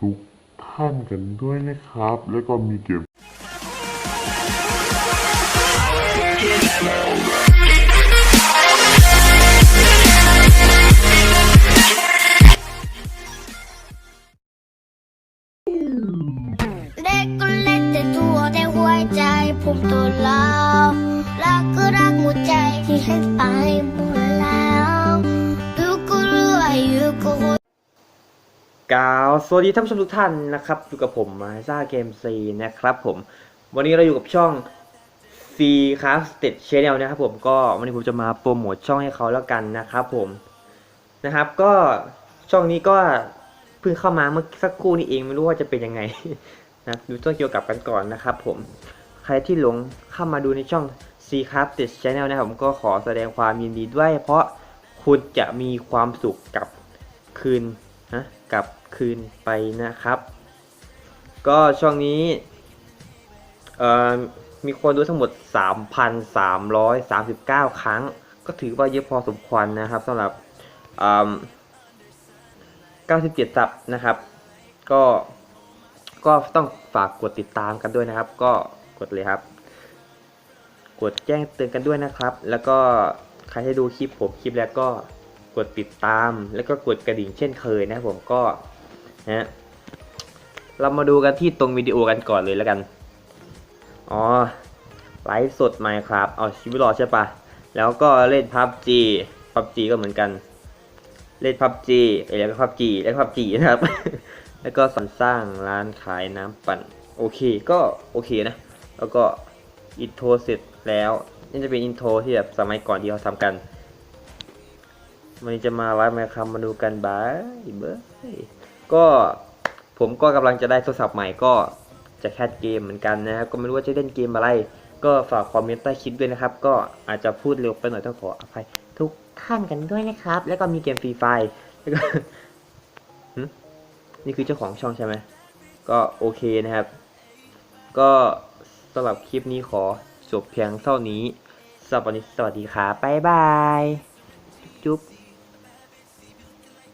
ทุกท่านกันด้วยนะครับ แล้วก็มีเกมเด็กก็เล่นแต่ตัวแต่หัวใจผมตัวเรารักก็รักหมดใจที่ให้ไปหมดแล้วอยู่ก็รู้ว่าอยู่ก็ กล่าวสวัสดีท่านผู้ชมทุกท่านนะครับ อยู่กับผมมาซ่าเกมซีนะครับผม วันนี้เราอยู่กับช่อง C Craft State Channel นะครับผมก็วันนี้ผมจะมาโปรโมทช่องให้เขาแล้วกันนะครับผมนะครับ ก็ช่องนี้ก็เพิ่งเข้ามาเมื่อสักครู่นี้เองไม่รู้ว่าจะเป็นยังไงนะดูต้นเกี่ยวกับกันก่อนนะครับผมใครที่หลงเข้ามาดูในช่อง C Craft State Channel นะครับผมก็ขอแสดงความยินดีด้วย เพราะคุณจะมีความสุขกับคืนนะกับ คืนไปนะครับ ก็ช่วงนี้มีคนดูทั้งหมด 3,339 ครั้ง ก็ถือว่าเยอะพอสมควรนะครับสำหรับ 97 ซับนะครับ ก็ก็ต้องฝากกดติดตามกันด้วยนะครับ ก็กดเลยครับ กดแจ้งเตือนกันด้วยนะครับ แล้วก็ใครที่ดูคลิปผมคลิปแล้วก็กดติดตาม แล้วก็กดกระดิ่งเช่นเคยนะผมก็ ฮะเรามาดูกันที่ตรงวิดีโอกันก่อนเลยแล้วกัน อ๋อ ไลฟ์สดไหมครับ เอาชีวิตรอดใช่ปะ แล้วก็เล่นพับจีพับจีก็เหมือนกัน เล่นพับจีแล้วก็พับจีแล้วก็พับจีนะครับ แล้วก็สอนสร้างร้านขายน้ำปั่น โอเค ก็โอเคนะ แล้วก็อินโทรเสร็จแล้ว นี่จะเป็นอินโทรที่แบบสมัยก่อนที่เขาทำกันวันนี้จะมาไลฟ์ไหมครับมาดูกันบายเบอร์ ก็ผมก็กำลังจะได้โทรศัพท์ใหม่ก็จะแคสเกมเหมือนกันนะครับ ก็ไม่รู้ว่าจะเล่นเกมอะไร ก็ฝากคอมเมนต์ใต้คลิปด้วยนะครับ ก็อาจจะพูดเร็วไปหน่อยต้องขออภัยทุกท่านกันด้วยนะครับ แล้วก็มีเกมฟรีไฟแล้วก็นี่คือเจ้าของช่องใช่ไหมก็โอเคนะครับ ก็สำหรับคลิปนี้ขอจบเพียงเท่านี้ สวันนี้สวัสดีครับบ๊ายบาย จุ๊บ